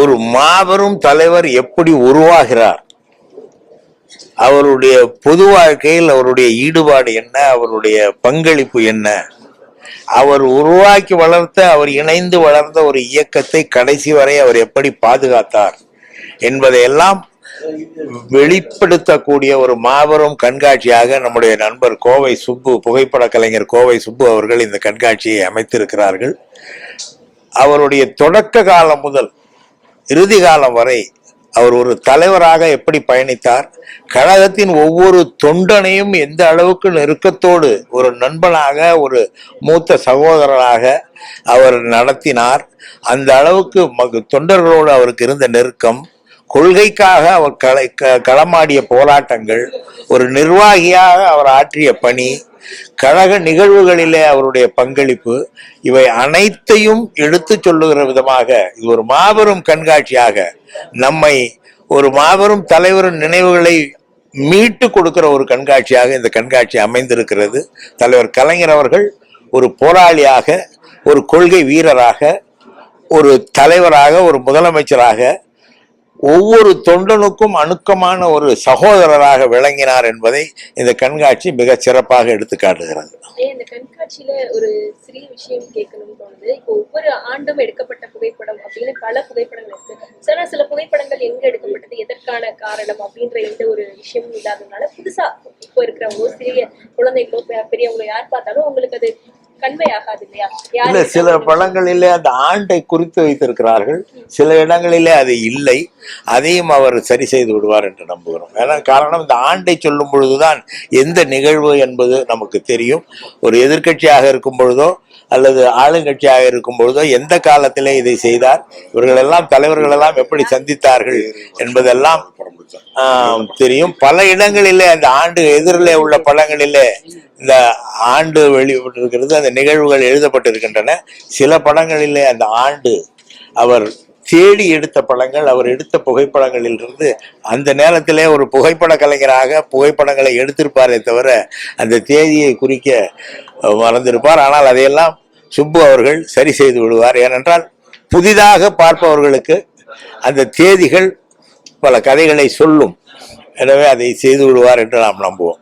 ஒரு மாபெரும் தலைவர் எப்படி உருவாகிறார்? அவருடைய பொது வாழ்க்கையில் அவருடைய ஈடுபாடு என்ன? அவருடைய பங்களிப்பு என்ன? அவர் உருவாக்கி வளர்த்த அவர் இணைந்து வளர்ந்த ஒரு இயக்கத்தை கடைசி வரை அவர் எப்படி பாதுகாத்தார் என்பதையெல்லாம் வெளிப்படுத்தக்கூடிய ஒரு மாபெரும் கண்காட்சியாக நம்முடைய நண்பர் கோவை சுப்பு புகைப்பட கலைஞர் கோவை சுப்பு அவர்கள் இந்த கண்காட்சியை அமைத்திருக்கிறார்கள். அவருடைய தொடக்க காலம் முதல் இறுதி காலம் வரை அவர் ஒரு தலைவராக எப்படி பயணித்தார்? கழகத்தின் ஒவ்வொரு தொண்டனையும் எந்த அளவுக்கு நெருக்கத்தோடு ஒரு நண்பனாக ஒரு மூத்த சகோதரராக அவர் நடத்தினார்? அந்த அளவுக்கு தொண்டர்களோடு அவருக்கு இருந்த நெருக்கம் கொள்கைக்காக அவர் களை க- களமாடிய போராட்டங்கள் ஒரு நிர்வாகியாக அவர் ஆற்றிய பணி கழக நிகழ்வுகளிலே அவருடைய பங்களிப்பு இவை அனைத்தையும் எடுத்து சொல்லுகிற விதமாக இது ஒரு மாபெரும் கண்காட்சியாக நம்மை ஒரு மாபெரும் தலைவரின் நினைவுகளை மீட்டு கொடுக்கிற ஒரு கண்காட்சியாக இந்த கண்காட்சி அமைந்திருக்கிறது. தலைவர் கலைஞர் அவர்கள் ஒரு போராளியாக ஒரு கொள்கை வீரராக ஒரு தலைவராக ஒரு முதலமைச்சராக ஒவ்வொரு தொண்டனுக்கும் அணுக்கமான ஒரு சகோதரராக விளங்கினார் என்பதை இந்த கண்காட்சி மிக சிறப்பாக எடுத்து காட்டுகிறது. இந்த கண்காட்சியில ஒரு சிறிய விஷயம் கேட்கணும்னு தோணுது. இப்போ ஒவ்வொரு ஆண்டும் எடுக்கப்பட்ட புகைப்படம் அப்படின்னு பல புகைப்படங்கள் இருக்கு. சில சில புகைப்படங்கள் எங்க எடுக்கப்பட்டது? எதற்கான காரணம் அப்படின்ற எந்த ஒரு விஷயமும் இல்லாததுனால புதுசா இப்போ இருக்கிறவங்க சிறிய குழந்தைகளோ பெரியவங்களோ யார் பார்த்தாலும் உங்களுக்கு அது இல்ல சில படங்களிலே அந்த ஆண்டை குறித்து வைத்திருக்கிறார்கள். சில இடங்களிலே அது இல்லை. அதையும் அவர் சரி செய்து விடுவார் என்று நம்புகிறோம். ஏன்னா காரணம் இந்த ஆண்டை சொல்லும் பொழுதுதான் எந்த நிகழ்வு என்பது நமக்கு தெரியும். ஒரு எதிர்க்கட்சியாக இருக்கும் பொழுதோ அல்லது ஆளுங்கட்சியாக இருக்கும் பொழுதோ எந்த காலத்திலே இதை செய்தார் இவர்கள் எல்லாம் தலைவர்கள் எல்லாம் எப்படி சந்தித்தார்கள் என்பதெல்லாம் ஆஹ், தெரியும். பல இடங்களிலே அந்த ஆண்டு எதிரிலே உள்ள படங்களிலே இந்த ஆண்டு வெளியிட்டிருக்கிறது அந்த நிகழ்வுகள் எழுதப்பட்டிருக்கின்றன. சில படங்களிலே அந்த ஆண்டு அவர் தேடி எடுத்த படங்கள் அவர் எடுத்த புகைப்படங்களில் இருந்து அந்த நேரத்திலே ஒரு புகைப்பட கலைஞராக புகைப்படங்களை எடுத்திருப்பாரே தவிர அந்த தேதியை குறிக்க மறந்திருப்பார். ஆனால் அதையெல்லாம் சுப்பு அவர்கள் சரி செய்து விடுவார். ஏனென்றால் புதிதாக பார்ப்பவர்களுக்கு அந்த தேதிகள் பல கதைகளை சொல்லும். எனவே அதை செய்து விடுவார் என்று நாம் நம்புவோம்.